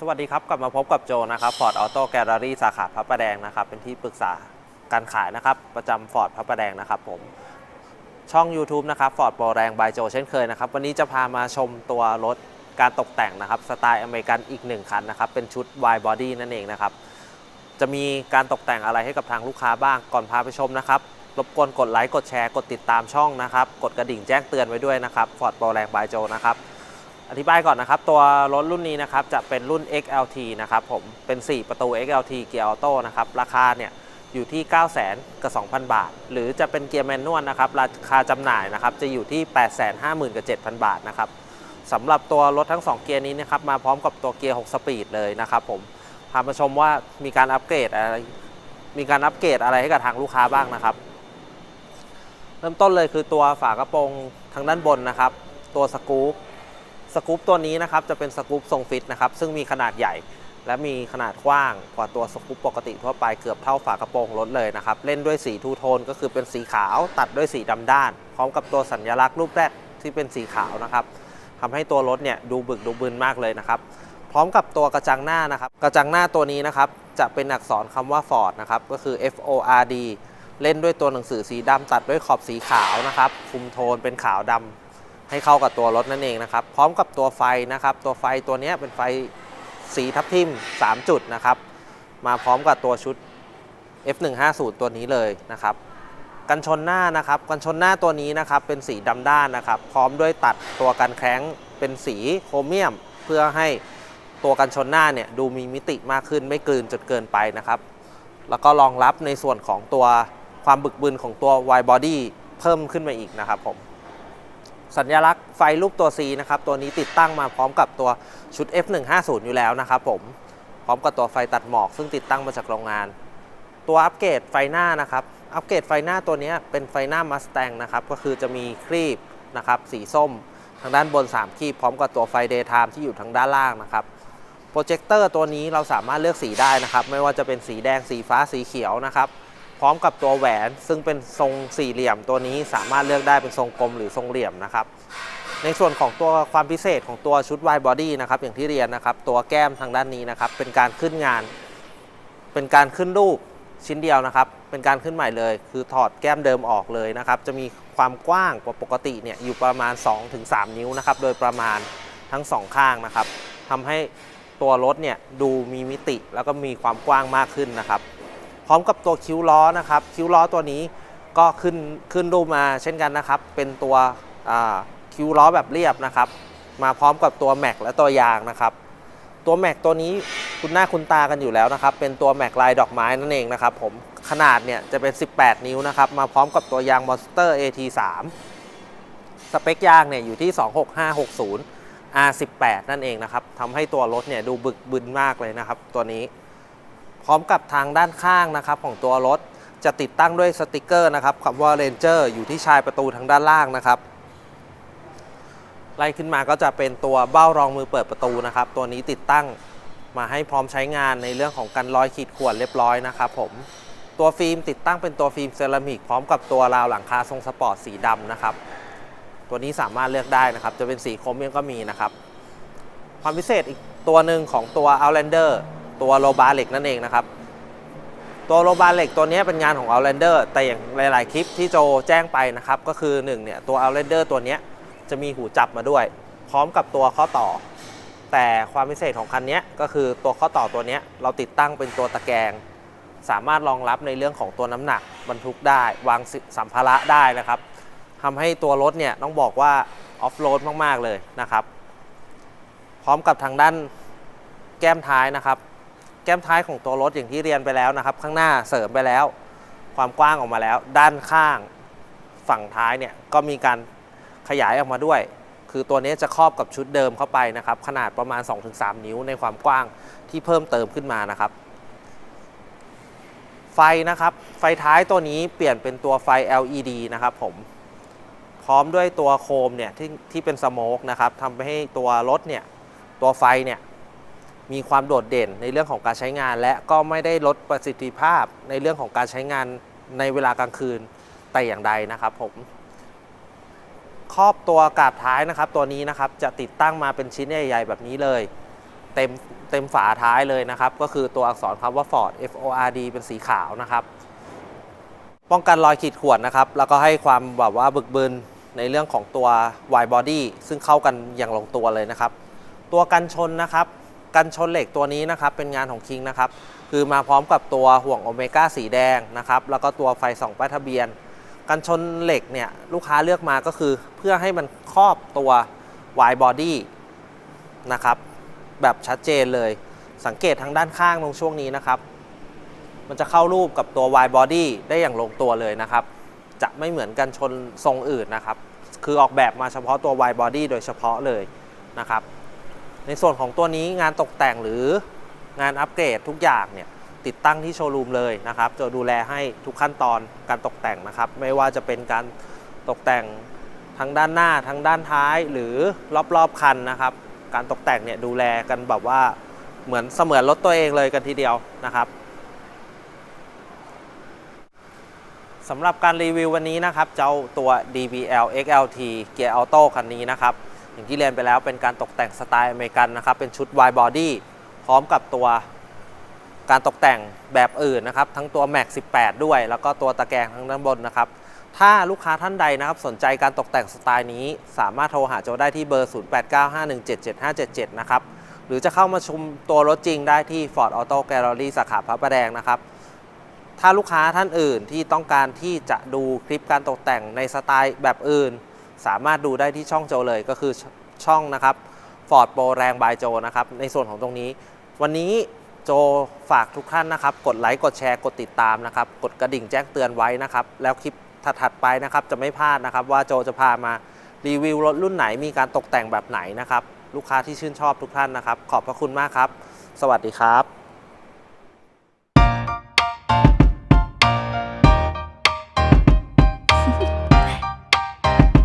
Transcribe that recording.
สวัสดีครับ กลับมาพบกับโจนะครับ Ford Auto Gallery สาขาพระประแดงนะครับ เป็นที่ปรึกษาการขายนะครับ ประจำ Ford พระประแดงนะครับผม ช่อง YouTube นะครับ Ford โปรแรงบายโจเช่นเคยนะครับ วันนี้จะพามาชมตัวรถการตกแต่งนะครับ สไตล์อเมริกันอีกหนึ่งคันนะครับ เป็นชุด wide body นั่นเองนะครับ จะมีการตกแต่งอะไรให้กับทางลูกค้าบ้างก่อนพาไปชมนะครับรบกวนกดไลค์กดแชร์กดติดตามช่องนะครับกดกระดิ่งแจ้งเตือนไว้ด้วยนะครับ Ford โปรแรงบายโจนะครับ อธิบายก่อนนะครับ ตัวรถรุ่นนี้นะครับจะเป็นรุ่น XLT นะครับผมเป็น 4 ประตู XLT เกียร์ออโต้นะครับราคาเนี่ยอยู่ที่ 9 0 0 0 0กับ 2,000 บาท หรือจะเป็นเกียร์แมนนวลนะครับราคาจำหน่ายนะครับจะอยู่ที่ 8 5 0 0 0 0กับ7,000 บาทนะครับสำหรับตัวรถทั้ง 2 เกียร์นี้นะครับมาพร้อมกับตัวเกียร์ 6 สปีดเลยนะครับผมพามาชมว่ามีการอัปเกรดอะไรมีการอัปเกรดอะไรให้กับทางลูกค้าบ้างนะครับ เริ่มต้นเลยคือตัวฝากระโปรงทางด้านบนนะครับ ตัวสกู๊ป สกู๊ปตัวนี้นะครับจะเป็นสกู๊ปทรงฟิตนะครับซึ่งมีขนาดใหญ่ และมีขนาดกว้างกว่าตัวสกู๊ปปกติทั่วไปเกือบเท่าฝากระโปรงรถเลยนะครับเล่นด้วยสีทูโทนก็คือเป็นสีขาว ตัดด้วยสีดำด้าน พร้อมกับตัวสัญลักษณ์รูปแรกที่เป็นสีขาวนะครับทำให้ตัวรถเนี่ยดูบึกดูบึนมากเลยนะครับพร้อมกับตัวกระจังหน้านะครับกระจังหน้าตัวนี้นะครับจะเป็นอักษรคำว่า Ford นะครับก็คือ F O R D เล่นด้วยตัวหนังสือสีดำตัดด้วยขอบสีขาวนะครับคุมโทนเป็นขาวดำ ให้เข้ากับตัวรถนั่นเองนะครับ พร้อมกับตัวไฟนะครับ ตัวไฟตัวนี้เป็นไฟสีทับทิม 3 จุดนะครับ มาพร้อมกับตัวชุด F150 ตัวนี้เลยนะครับ กันชนหน้านะครับ กันชนหน้าตัวนี้นะครับ เป็นสีดำด้านนะครับ พร้อมด้วยตัดตัวกันแข้งเป็นสีโครเมียม เพื่อให้ตัวกันชนหน้าเนี่ยดูมีมิติมากขึ้นไม่กลืนจนเกินไปนะครับ แล้วก็รองรับในส่วนของตัวความบึกบึนของตัว wide body เพิ่มขึ้นมาอีกนะครับผม สัญลักษณ์ไฟรูปตัว C นะครับ ตัวนี้ติดตั้งมาพร้อมกับตัวชุด F150 อยู่แล้วนะครับผม พร้อมกับตัวไฟตัดหมอก ซึ่งติดตั้งมาจากโรงงาน ตัวอัปเกรดไฟหน้านะครับ อัปเกรดไฟหน้าตัวนี้เป็นไฟหน้า Mustang นะครับ ก็คือจะมีครีบนะครับสีส้ม ทางด้านบน 3ครีบพร้อมกับตัวไฟ Daytime ที่อยู่ทางด้านล่างนะครับ โปรเจคเตอร์ตัวนี้เราสามารถเลือกสีได้นะครับ ไม่ว่าจะเป็นสีแดง สีฟ้า สีเขียวนะครับ พร้อมกับตัวแหวนซึ่งเป็นทรงสี่เหลี่ยมตัวนี้สามารถเลือกได้เป็นทรงกลมหรือทรงเหลี่ยมนะครับในส่วนของตัวความพิเศษของตัวชุด wide body นะครับอย่างที่เรียนนะครับ ตัวแก้มทางด้านนี้นะครับ เป็นการขึ้นงาน เป็นการขึ้นรูปชิ้นเดียวนะครับ เป็นการขึ้นใหม่เลย คือถอดแก้มเดิมออกเลยนะครับ จะมีความกว้างกว่าปกติเนี่ยอยู่ประมาณ 2-3 นิ้วนะครับ โดยประมาณทั้งสองข้างนะครับทำให้ตัวรถเนี่ยดูมีมิติแล้วก็มีความกว้างมากขึ้นนะครับ พร้อมกับตัวคิ้วล้อนะครับ คิ้วล้อตัวนี้ก็ขึ้นขึ้นรูปมาเช่นกันนะครับ เป็นตัวคิ้วล้อแบบเรียบนะครับ มาพร้อมกับตัวแม็กและตัวยางนะครับ ตัวแม็กตัวนี้คุณหน้าคุณตากันอยู่แล้วนะครับ เป็นตัวแม็กลายดอกไม้นั่นเองนะครับ ผมขนาดเนี่ยจะเป็น 18 นิ้วนะครับ มาพร้อมกับตัวยาง Monster AT3 สเปคยางเนี่ยอยู่ที่ 26560 R18 นั่นเองนะครับทำให้ตัวรถเนี่ยดูบึกบึนมากเลยนะครับ ตัวนี้ พร้อมกับทางด้านข้างนะครับของตัวรถจะติดตั้งด้วยสติกเกอร์นะครับคำว่า Ranger อยู่ที่ชายประตูทางด้านล่างนะครับ ไล่ขึ้นมาก็จะเป็นตัวเบ้ารองมือเปิดประตูนะครับ ตัวนี้ติดตั้งมาให้พร้อมใช้งานในเรื่องของการรอยขีดข่วนเรียบร้อยนะครับผมตัวฟิล์มติดตั้งเป็นตัวฟิล์มเซรามิกพร้อมกับตัวราวหลังคาทรงสปอร์ตสีดำนะครับ ตัวนี้สามารถเลือกได้นะครับ จะเป็นสีโครเมียมก็มีนะครับ ความพิเศษอีกตัวหนึ่งของตัว Outlander ตัวโลบาเหล็กนั่นเองนะครับ ตัวโลบาเหล็กตัวนี้เป็นงานของ Outlander แต่อย่างหลาย ๆ คลิปที่โจแจ้งไปนะครับ ก็คือ1เนี่ยตัว Outlander ตัวนี้จะมีหูจับมาด้วย พร้อมกับตัวข้อต่อ แต่ความพิเศษของคันนี้ก็คือตัวข้อต่อตัวนี้เราติดตั้งเป็นตัวตะแกรงสามารถรองรับในเรื่องของตัวน้ำหนักบรรทุกได้ วางสัมภาระได้นะครับทำให้ตัวรถเนี่ยต้องบอกว่าออฟโรดมาก ๆ เลยนะครับ พร้อมกับทางด้านแก้มท้ายนะครับ แก้มท้ายของตัวรถอย่างที่เรียนไปแล้วนะครับ ข้างหน้าเสริมไปแล้ว ความกว้างออกมาแล้ว ด้านข้างฝั่งท้ายเนี่ยก็มีการขยายออกมาด้วย คือตัวนี้จะครอบกับชุดเดิมเข้าไปนะครับ ขนาดประมาณ 2-3 นิ้วในความกว้างที่เพิ่มเติมขึ้นมานะครับ ไฟนะครับ ไฟท้ายตัวนี้เปลี่ยนเป็นตัวไฟ LED นะครับผมพร้อมด้วยตัวโคมเนี่ยที่ที่เป็นสโมกนะครับทำให้ตัวรถเนี่ยตัวไฟเนี่ย มีความโดดเด่นในเรื่องของการใช้งาน และก็ไม่ได้ลดประสิทธิภาพในเรื่องของการใช้งานในเวลากลางคืนแต่อย่างใดนะครับผมครอบตัวกาบท้ายนะครับ ตัวนี้นะครับจะติดตั้งมาเป็นชิ้นใหญ่ๆแบบนี้เลย เต็มเต็มฝาท้ายเลยนะครับ ก็คือตัวอักษรคำว่า Ford F O R D เป็นสีขาวนะครับ ป้องกันรอยขีดข่วนนะครับ แล้วก็ให้ความแบบว่าบึกบึนในเรื่องของตัว wide body ซึ่งเข้ากันอย่างลงตัวเลยนะครับ ตัวกันชนนะครับ กันชนเหล็กตัวนี้นะครับเป็นงานของคิงนะครับคือมาพร้อมกับตัวห่วงโอเมก้าสีแดงนะครับแล้วก็ตัวไฟส่องป้ายทะเบียน กันชนเหล็กเนี่ยลูกค้าเลือกมาก็คือเพื่อให้มันครอบตัว wide body นะครับแบบชัดเจนเลย สังเกตทางด้านข้างตรงช่วงนี้นะครับ มันจะเข้ารูปกับตัว wide body ได้อย่างลงตัวเลยนะครับ จะไม่เหมือนกันชนทรงอื่นนะครับ คือออกแบบมาเฉพาะตัว wide body โดยเฉพาะเลยนะครับ ในส่วนของตัวนี้งานตกแต่งหรืองานอัปเกรดทุกอย่างเนี่ยติดตั้งที่โชว์รูมเลยนะครับจะดูแลให้ทุกขั้นตอนการตกแต่งนะครับ ไม่ว่าจะเป็นการตกแต่งทั้งด้านหน้าทั้งด้านท้ายหรือรอบๆคันนะครับ การตกแต่งเนี่ยดูแลกันแบบว่าเหมือนเสมือนรถตัวเองเลยกันทีเดียวนะครับสำหรับการรีวิววันนี้นะครับ เจ้าตัว DBL XLT Gear Auto คันนี้นะครับ อย่างที่เรียนไปแล้วเป็นการตกแต่งสไตล์อเมริกันนะครับ เป็นชุด wide body พร้อมกับตัวการตกแต่งแบบอื่นนะครับ ทั้งตัว Max 18 ด้วย แล้วก็ตัวตะแกรงทั้งด้านบนนะครับ ถ้าลูกค้าท่านใดนะครับสนใจการตกแต่งสไตล์นี้ สามารถโทรหาโจได้ที่เบอร์ 0895177577 นะครับ หรือจะเข้ามาชมตัวรถจริงได้ที่ Ford Auto Gallery สาขาพระประแดงนะครับถ้าลูกค้าท่านอื่นที่ต้องการที่จะดูคลิปการตกแต่งในสไตล์แบบอื่น สามารถดูได้ที่ช่องโจเลยก็คือช่องนะครับ Ford Pro แรงบายโจนะครับในส่วนของตรงนี้ วันนี้โจฝากทุกท่านนะครับ กดไลค์กดแชร์กดติดตามนะครับ กดกระดิ่งแจ้งเตือนไว้นะครับ แล้วคลิปถัดๆไปนะครับ จะไม่พลาดนะครับ ว่าโจจะพามารีวิวรถรุ่นไหนมีการตกแต่งแบบไหนนะครับ ลูกค้าที่ชื่นชอบทุกท่านนะครับ ขอบพระคุณมากครับ สวัสดีครับ